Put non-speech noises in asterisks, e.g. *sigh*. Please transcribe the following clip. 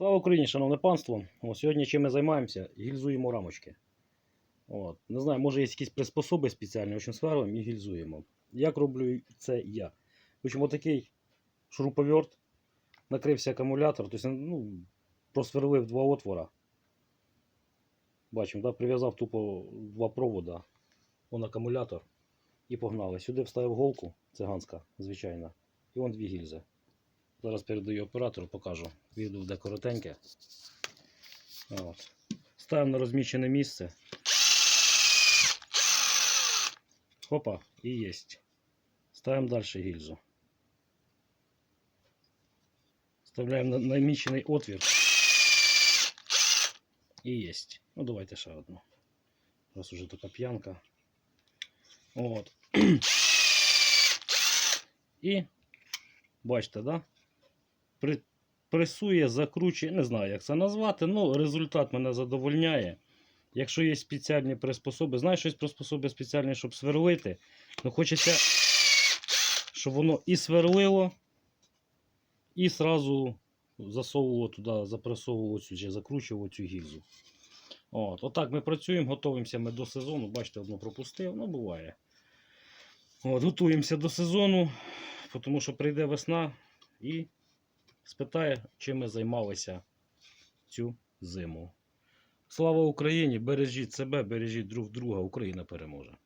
Слава Україні, шановне панство. О, сьогодні чим ми займаємося? Гільзуємо рамочки. От. Не знаю, може є якісь приспособи спеціальні, общем, сверлимо і гільзуємо. Як роблю це я? В общем, отакий шуруповерт, накрився акумулятор, тобто, ну, просверлив два отвора. Бачимо, да? прив'язав тупо два провода, он акумулятор і погнали. Сюди вставив голку, циганська, звичайна, і вон дві гільзи. Зараз передаю оператору, покажу. Відео буде коротеньке. От. Ставимо на розмічене місце. Хопа, і єсть. Ставимо далі гільзу. Вставляємо на намічений отвір. І єсть. Ну, давайте ще одну. Раз уже така п'янка. От. *clears throat* І бачите, да? Пресує, закручує, не знаю, як це назвати, ну результат мене задовольняє. Якщо є спеціальні приспособи, знаєш, щось приспособи спеціальні, щоб сверлити, ну хочеться, щоб воно і сверлило, і сразу засовувало туди, запресовувало цю, чи закручувало цю гільзу. От, отак ми працюємо, готуємося ми до сезону. Бачите, одну пропустив, ну буває. От, готуємося до сезону, тому що прийде весна і спитає, чим ми займалися цю зиму. Слава Україні! Бережіть себе, бережіть друг друга, Україна переможе.